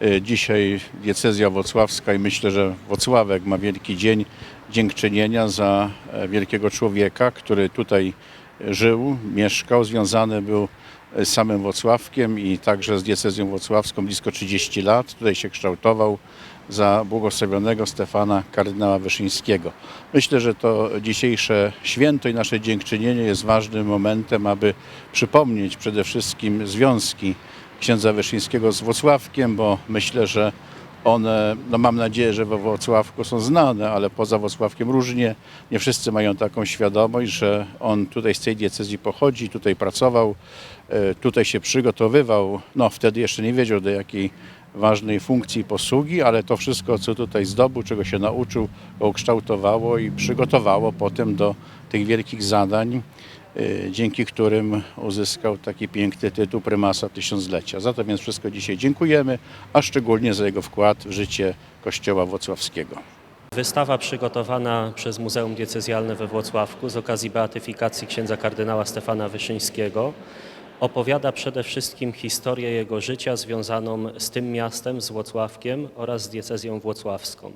E, Dzisiaj diecezja włocławska i myślę, że Włocławek ma wielki dzień dziękczynienia za e, wielkiego człowieka, który tutaj żył, mieszkał, związany był e, z samym Włocławkiem i także z diecezją włocławską blisko 30 lat. Tutaj się kształtował za błogosławionego Stefana kardynała Wyszyńskiego. Myślę, że to dzisiejsze święto i nasze dziękczynienie jest ważnym momentem, aby przypomnieć przede wszystkim związki księdza Wyszyńskiego z Włocławkiem, bo myślę, że one, no mam nadzieję, że we Włocławku są znane, ale poza Włocławkiem różnie. Nie wszyscy mają taką świadomość, że on tutaj z tej diecezji pochodzi, tutaj pracował, e, tutaj się przygotowywał. No wtedy jeszcze nie wiedział do jakiej ważnej funkcji posługi, ale to wszystko, co tutaj zdobył, czego się nauczył, ukształtowało i przygotowało potem do tych wielkich zadań, dzięki którym uzyskał taki piękny tytuł prymasa tysiąclecia. Za to więc wszystko dzisiaj dziękujemy, a szczególnie za jego wkład w życie Kościoła Włocławskiego. Wystawa przygotowana przez Muzeum Diecezjalne we Włocławku z okazji beatyfikacji księdza kardynała Stefana Wyszyńskiego opowiada przede wszystkim historię jego życia związaną z tym miastem, z Włocławkiem oraz z diecezją włocławską.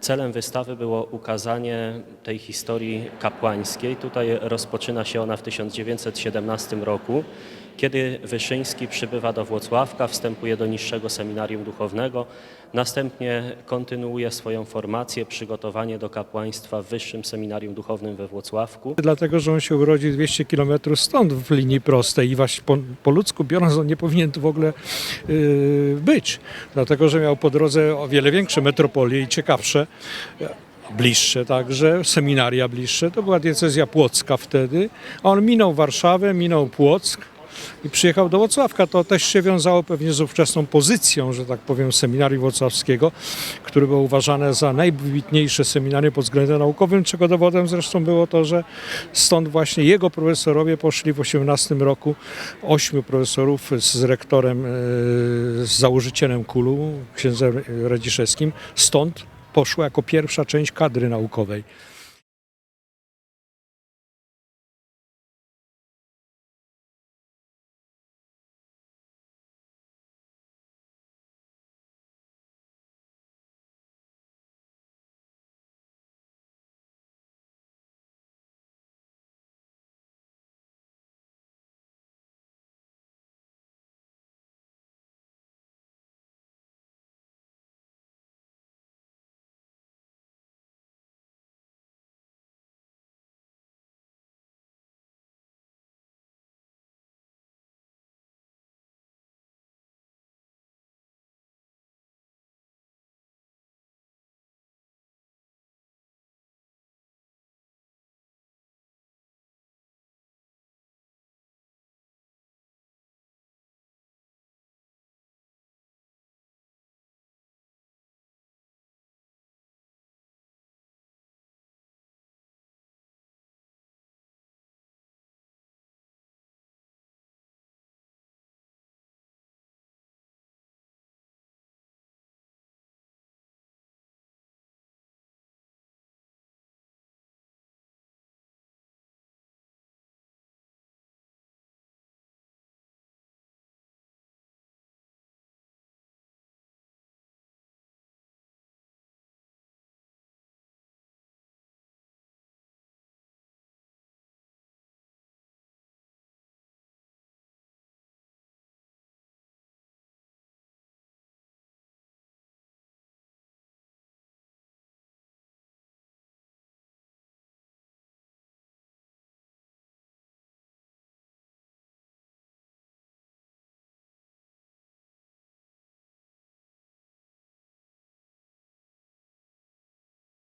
Celem wystawy było ukazanie tej historii kapłańskiej. Tutaj rozpoczyna się ona w 1917 roku, kiedy Wyszyński przybywa do Włocławka, wstępuje do niższego seminarium duchownego, następnie kontynuuje swoją formację, przygotowanie do kapłaństwa w Wyższym Seminarium Duchownym we Włocławku. Dlatego, że on się urodził 200 km stąd w linii prostej i właśnie po, po ludzku biorąc on nie powinien tu w ogóle yy, być. Dlatego, że miał po drodze o wiele większe metropolie i ciekawsze, bliższe także, seminaria bliższe. To była diecezja płocka wtedy. A on minął Warszawę, minął Płock i przyjechał do Włocławka. To też się wiązało pewnie z ówczesną pozycją, że tak powiem, seminarium włocławskiego, które było uważane za najwybitniejsze seminarium pod względem naukowym, czego dowodem zresztą było to, że stąd właśnie jego profesorowie poszli w 18 roku, ośmiu profesorów z rektorem, e, z założycielem KULU, księdzem Radziszewskim, stąd poszła jako pierwsza część kadry naukowej.